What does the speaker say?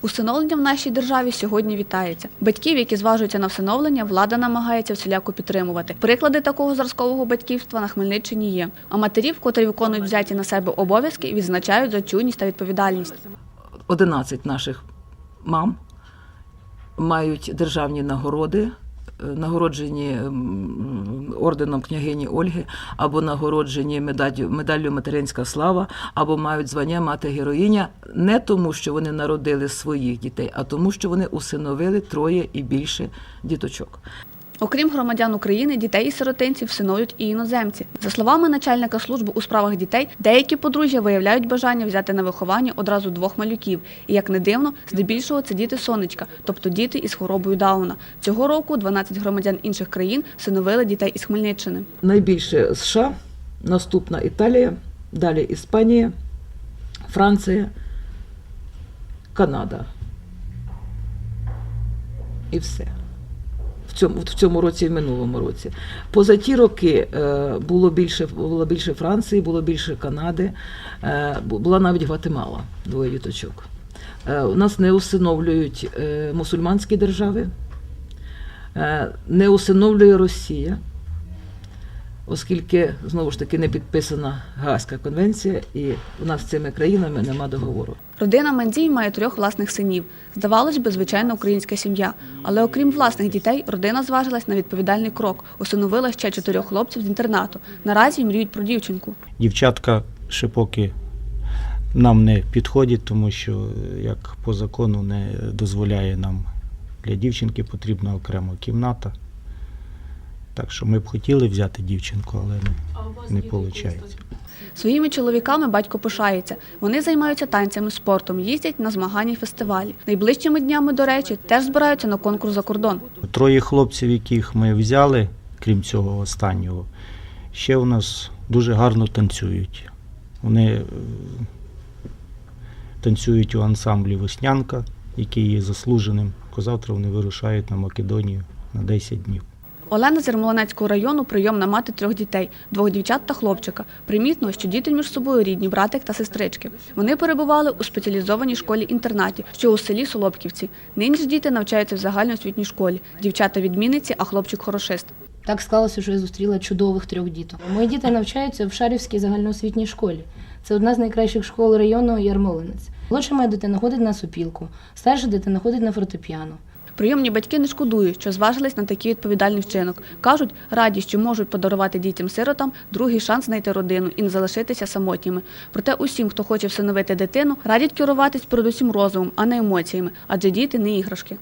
Усиновлення в нашій державі сьогодні вітається. Батьків, які зважуються на всиновлення, влада намагається всіляко підтримувати. Приклади такого зразкового батьківства на Хмельниччині є. А матерів, котрі виконують взяті на себе обов'язки, відзначають за чуйність та відповідальність. 11 наших мам мають державні нагороди, нагороджені орденом княгині Ольги, або нагороджені медаллю, медаллю Материнська слава, або мають звання мати героїня не тому, що вони народили своїх дітей, а тому, що вони усиновили троє і більше діточок. Окрім громадян України, дітей і сиротинців всиновлюють і іноземці. За словами начальника служби у справах дітей, деякі подружжя виявляють бажання взяти на виховання одразу двох малюків. І як не дивно, здебільшого це діти сонечка, тобто діти із хворобою Дауна. Цього року 12 громадян інших країн всиновили дітей із Хмельниччини. Найбільше США, наступна Італія, далі Іспанія, Франція, Канада. І все. В цьому, в цьому році і в минулому році. Поза ті роки е, було більше, було більше Франції, було більше Канади, е, була навіть Гватемала, двоє діточок. Е, у нас не усиновлюють мусульманські держави, не усиновлює Росія оскільки знову ж таки не підписана Гаазька конвенція, і у нас з цими країнами нема договору. Родина Мандзій має трьох власних синів. Здавалось би, звичайна українська сім'я. Але окрім власних дітей, родина зважилась на відповідальний крок. Усиновила ще чотирьох хлопців з інтернату. Наразі мріють про дівчинку. Дівчатка ще поки нам не підходять, тому що як по закону не дозволяє нам для дівчинки потрібна окрема кімната. Так що ми б хотіли взяти дівчинку, але не, не виходить. Своїми чоловіками батько пишається. Вони займаються танцями, спортом, їздять на змагання й фестивалі. Найближчими днями, до речі, теж збираються на конкурс за кордон. Троє хлопців, яких ми взяли, крім цього останнього, ще у нас дуже гарно танцюють. Вони е, танцюють у ансамблі Веснянка, який є заслуженим. Завтра вони вирушають на Македонію на 10 днів. Олена з Ярмолинецького району прийомна мати трьох дітей, двох дівчат та хлопчика. Примітно, що діти між собою рідні, братик та сестрички. Вони перебували у спеціалізованій школі-інтернаті, що у селі Солопківці. Нині ж діти навчаються в загальноосвітній школі. Дівчата відмінниці, а хлопчик хорошист. Так склалося, що я зустріла чудових трьох діток. Мої діти навчаються в Шарівській загальноосвітній школі. Це одна з найкращих школ району Ярмолинець. Молодша моя дитина ходить на сопілку, старша дитина ходить на фортепіано. Прийомні батьки не шкодують, що зважились на такий відповідальний вчинок. Кажуть, раді, що можуть подарувати дітям-сиротам другий шанс знайти родину і не залишитися самотніми. Проте усім, хто хоче всиновити дитину, радять керуватись передусім розумом, а не емоціями, адже діти не іграшки.